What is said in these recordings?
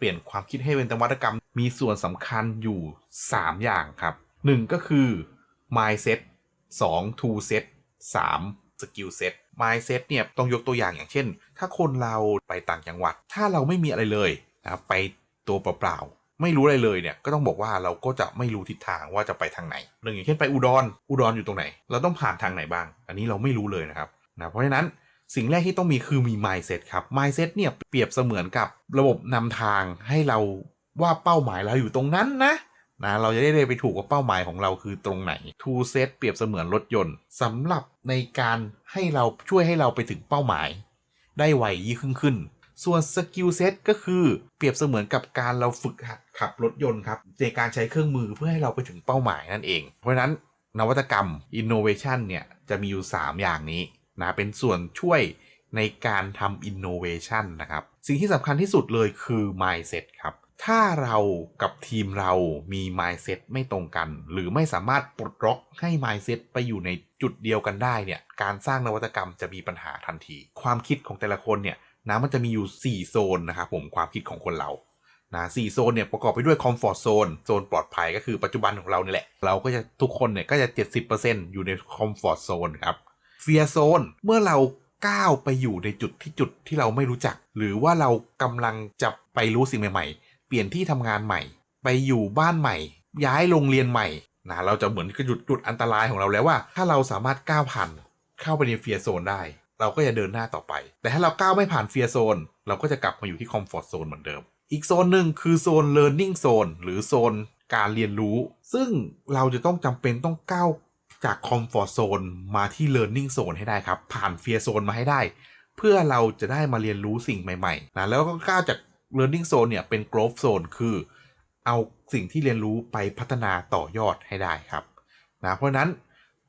เปลี่ยนความคิดให้เป็นนวัตกรรม มีส่วนสำคัญอยู่ 3 อย่างครับ 1 ก็คือ mindset 2 tool set 3 skill set mindset เนี่ยต้องยกตัวอย่างอย่างเช่น ถ้าคนเราไปต่างจังหวัด ถ้าเราไม่มีอะไรเลยนะครับไปตัวเปล่าๆ ไม่รู้อะไรเลยเนี่ยก็ต้องบอกว่าเราก็จะไม่รู้ทิศทางว่าจะไปทางไหนเรื่งอย่างเช่นไปอุดรอุดรอยู่ตรงไหน เราต้องผ่านทางไหนบ้าง อันนี้เราไม่รู้เลยนะครับนะเพราะฉะนั้น สิ่งแรกที่ต้องมีคือมี mindset ครับ mindset เนี่ยเปรียบเสมือนกับระบบนำทางให้เราว่าเป้าหมายเราอยู่ตรงนั้นนะนะเราจะได้ไปถูกว่าเป้าหมายของเราคือตรงไหน to set เปรียบเสมือนรถยนต์สำหรับในการให้เราช่วยให้เราไปถึงเป้าหมาย ได้ไวยิ่งขึ้นขึ้น ส่วนสกิลเซ็ตก็คือเปรียบเสมือนกับการเราฝึกหัดขับรถยนต์ครับในการใช้เครื่องมือเพื่อให้เราไปถึงเป้าหมายนั่นเอง เพราะฉะนั้นนวัตกรรม innovation เนี่ยจะมีอยู่ 3 อย่างนี้ นะเป็นส่วนช่วยในการทำ innovation นะครับ สิ่งที่สำคัญที่สุดเลยคือ mindset ครับ ถ้าเรากับทีมเรามี mindset ไม่ตรงกัน หรือไม่สามารถปลดล็อกให้ mindset ไปอยู่ในจุดเดียวกันได้เนี่ย การสร้างนวัตกรรมจะมีปัญหาทันที ความคิดของแต่ละคนเนี่ยนะมันจะมีอยู่ 4 โซนนะครับผมความคิดของคนเรานะสี่โซนเนี่ยประกอบไปด้วย comfort zone โซนปลอดภัยก็คือปัจจุบันของเราเนี่ยแหละ เราก็จะทุกคนเนี่ยก็จะ 70%อยู่ใน comfort zone ครับ fear zone เมื่อเราก้าวไปอยู่ในจุดที่จุดที่เราไม่รู้จัก หรือว่าเรากำลังจะไปรู้สิ่งใหม่ๆ เปลี่ยนที่ทำงานใหม่ ไปอยู่บ้านใหม่ ย้ายโรงเรียนใหม่นะเราจะเหมือนกับจุดจุดอันตรายของเราแล้วว่า ถ้าเราสามารถก้าวผ่านเข้าไปในเฟียโซนได้ เราก็จะเดินหน้าต่อไป แต่ถ้าเราก้าวไม่ผ่านเฟียโซนเราก็จะกลับมาอยู่ที่คอมฟอร์ z โซนเหมือนเดิม อีกโซนหนึ่งคือโซน learning zone หรือโซนการเรียนรู้ ซึ่งเราจะต้องจำเป็นต้องก้าว จากคอมฟอร์ z โซนมาที่ learning zone ให้ได้ครับ ผ่านเฟียโซนมาให้ได้ เพื่อเราจะได้มาเรียนรู้สิ่งใหม่ๆนะแล้วก็ก้าวจาก learning zone เนี่ยเป็น growth zone คือ เอาสิ่งที่เรียนรู้ไปพัฒนาต่อยอดให้ได้ครับนะเพราะนั้น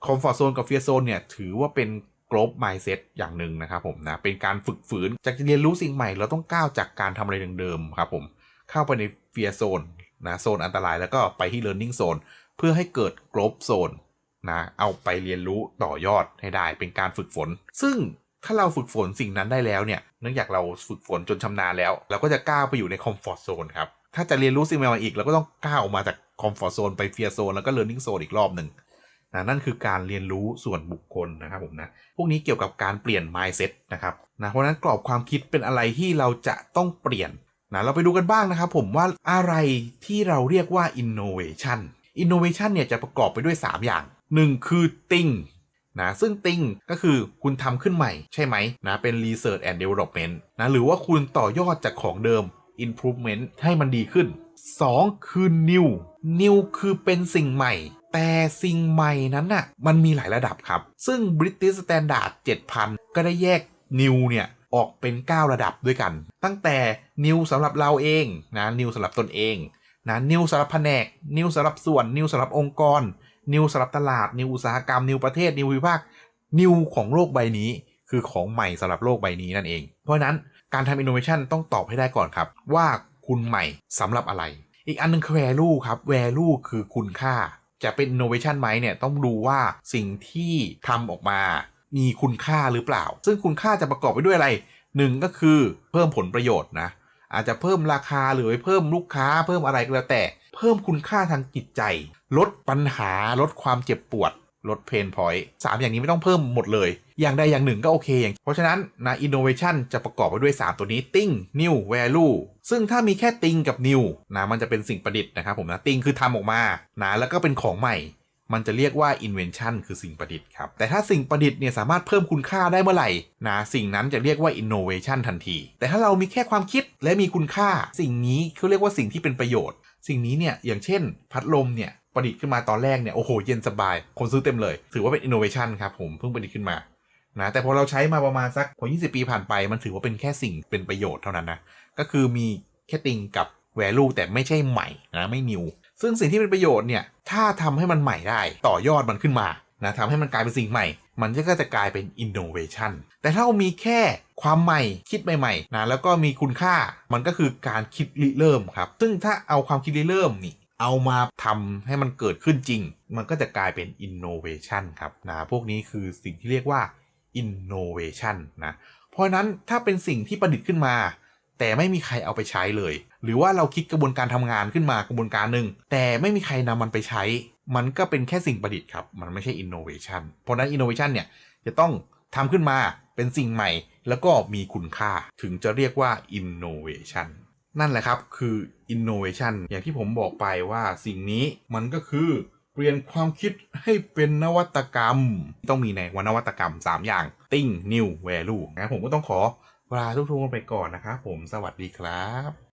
comfort zone กับ fear zone เนี่ยถือว่าเป็น growth mindset อย่างหนึ่งนะครับผมนะเป็นการฝึกฝืนจากจะเรียนรู้สิ่งใหม่ เราต้องก้าวจากการทำอะไรเดิมๆครับผมเข้าไปใน fear zone นะโซนอันตรายแล้วก็ไปที่ learning zone เพื่อให้เกิด growth zone นะเอาไปเรียนรู้ต่อยอดให้ได้เป็นการฝึกฝน ซึ่งถ้าเราฝึกฝนสิ่งนั้นได้แล้วเนี่ยเนื่องจากเราฝึกฝนจนชำนาญแล้ว เราก็จะก้าวไปอยู่ใน comfort zone ครับถ้าจะเรียนรู้สิ่งใหม่ๆอีกเราก็ต้องก้าวออกมาจาก comfort zone ไป fear zone แล้วก็ learning zone อีกรอบหนึ่งนะนั่นคือการเรียนรู้ส่วนบุคคลนะครับผมนะพวกนี้เกี่ยวกับการเปลี่ยน mindset นะครับนะเพราะฉะนั้นกรอบความคิดเป็นอะไรที่เราจะต้องเปลี่ยนนะเราไปดูกันบ้างนะครับผมว่าอะไรที่เราเรียกว่า innovation innovation เนี่ยจะประกอบไปด้วย 3 อย่าง 1คือ think นะซึ่ง think ก็คือคุณทำขึ้นใหม่ใช่ไหมนะเป็น research and development นะหรือว่าคุณต่อยอดจากของเดิม improvement ให้มันดีขึ้น 2 คือ new new คือเป็นสิ่งใหม่ แต่สิ่งใหม่นั้นน่ะมันมีหลายระดับครับ ซึ่ง British Standard 7000 ก็ได้แยก new เนี่ยออกเป็น 9 ระดับด้วยกัน ตั้งแต่ new สำหรับเราเองนะ new สำหรับตนเองนะ new สำหรับแผนก new สำหรับส่วน new สำหรับองค์กร new สำหรับตลาด new อุตสาหกรรม new ประเทศ new วิภาค new ของโลกใบนี้ คือของใหม่สำหรับโลกใบนี้นั่นเอง เพราะนั้นการทำ innovation ต้องตอบให้ได้ก่อนครับ ว่าคุณใหม่สำหรับอะไร อีกอันนึงคือ value ครับ value คือคุณค่า จะเป็น innovation ไหมเนี่ยต้องดูว่าสิ่งที่ทำออกมามีคุณค่าหรือเปล่า ซึ่งคุณค่าจะประกอบไปด้วยอะไรหนึ่งก็คือเพิ่มผลประโยชน์นะ อาจจะเพิ่มราคาหรือเพิ่มลูกค้าเพิ่มอะไรก็แล้วแต่ เพิ่มคุณค่าทางจิตใจ ลดปัญหาลดความเจ็บปวด ลดเพนพอยต์สามอย่างนี้ไม่ต้องเพิ่มหมดเลย อย่างใดอย่างหนึ่งก็โอเคอย่าง เพราะฉะนั้นนะ innovation จะประกอบไปด้วย 3 ตัวนี้ think new value ซึ่งถ้ามีแค่ think กับ new นะมันจะเป็นสิ่งประดิษฐ์นะครับผมนะ think คือทำออกมานะแล้วก็เป็นของใหม่ มันจะเรียกว่า invention คือสิ่งประดิษฐ์ครับ แต่ถ้าสิ่งประดิษฐ์เนี่ยสามารถเพิ่มคุณค่าได้เมื่อไหร่นะสิ่งนั้นจะเรียกว่า innovation ทันที แต่ถ้าเรามีแค่ความคิดและมีคุณค่า สิ่งนี้เขาเรียกว่าสิ่งที่เป็นประโยชน์ สิ่งนี้เนี่ยอย่างเช่น พัดลมเนี่ยประดิษฐ์ขึ้นมาตอนแรกเนี่ยโอ้โหเย็นสบาย คนซื้อเต็มเลย ถือว่าเป็น innovation ครับผมเพิ่งประดิษฐ์ขึ้นมานะแต่พอเราใช้มาประมาณสักพอ 20 ปีผ่านไป มันถือว่าเป็นแค่สิ่งเป็นประโยชน์เท่านั้นนะก็คือมีแค่ติงกับ value แต่ไม่ใช่ใหม่นะไม่ new ซึ่งสิ่งที่เป็นประโยชน์เนี่ยถ้าทำให้มันใหม่ได้ต่อยอดมันขึ้นมานะทำให้มันกลายเป็นสิ่งใหม่ มันก็จะกลายเป็น innovation แต่ถ้าเรามีแค่ความใหม่คิดใหม่ๆนะแล้วก็มีคุณค่ามันก็คือการคิดริเริ่มครับ ซึ่งถ้าเอาความคิดริเริ่มนี่เอามาทำให้มันเกิดขึ้นจริง มันก็จะกลายเป็น innovation ครับนะพวกนี้คือสิ่งที่เรียกว่า innovation นะเพราะนั้นถ้าเป็นสิ่งที่ประดิษฐ์ขึ้นมา แต่ไม่มีใครเอาไปใช้เลย หรือว่าเราคิดกระบวนการทำงานขึ้นมากระบวนการหนึ่งแต่ไม่มีใครนำมันไปใช้ มันก็เป็นแค่สิ่งประดิษฐ์ครับ มันไม่ใช่ innovation เพราะนั้น innovation เนี่ยจะต้องทำขึ้นมาเป็นสิ่งใหม่ แล้วก็มีคุณค่าถึงจะเรียกว่า innovation นั่นแหละครับคือ innovation อย่างที่ผมบอกไปว่าสิ่งนี้มันก็คือเปลี่ยนความคิดให้เป็นนวัตกรรม ต้องมีในวนวัตกรรม 3 อย่าง think new value นะผมก็ต้องขอ ลาทุกๆคนไปก่อนนะครับผมสวัสดีครับ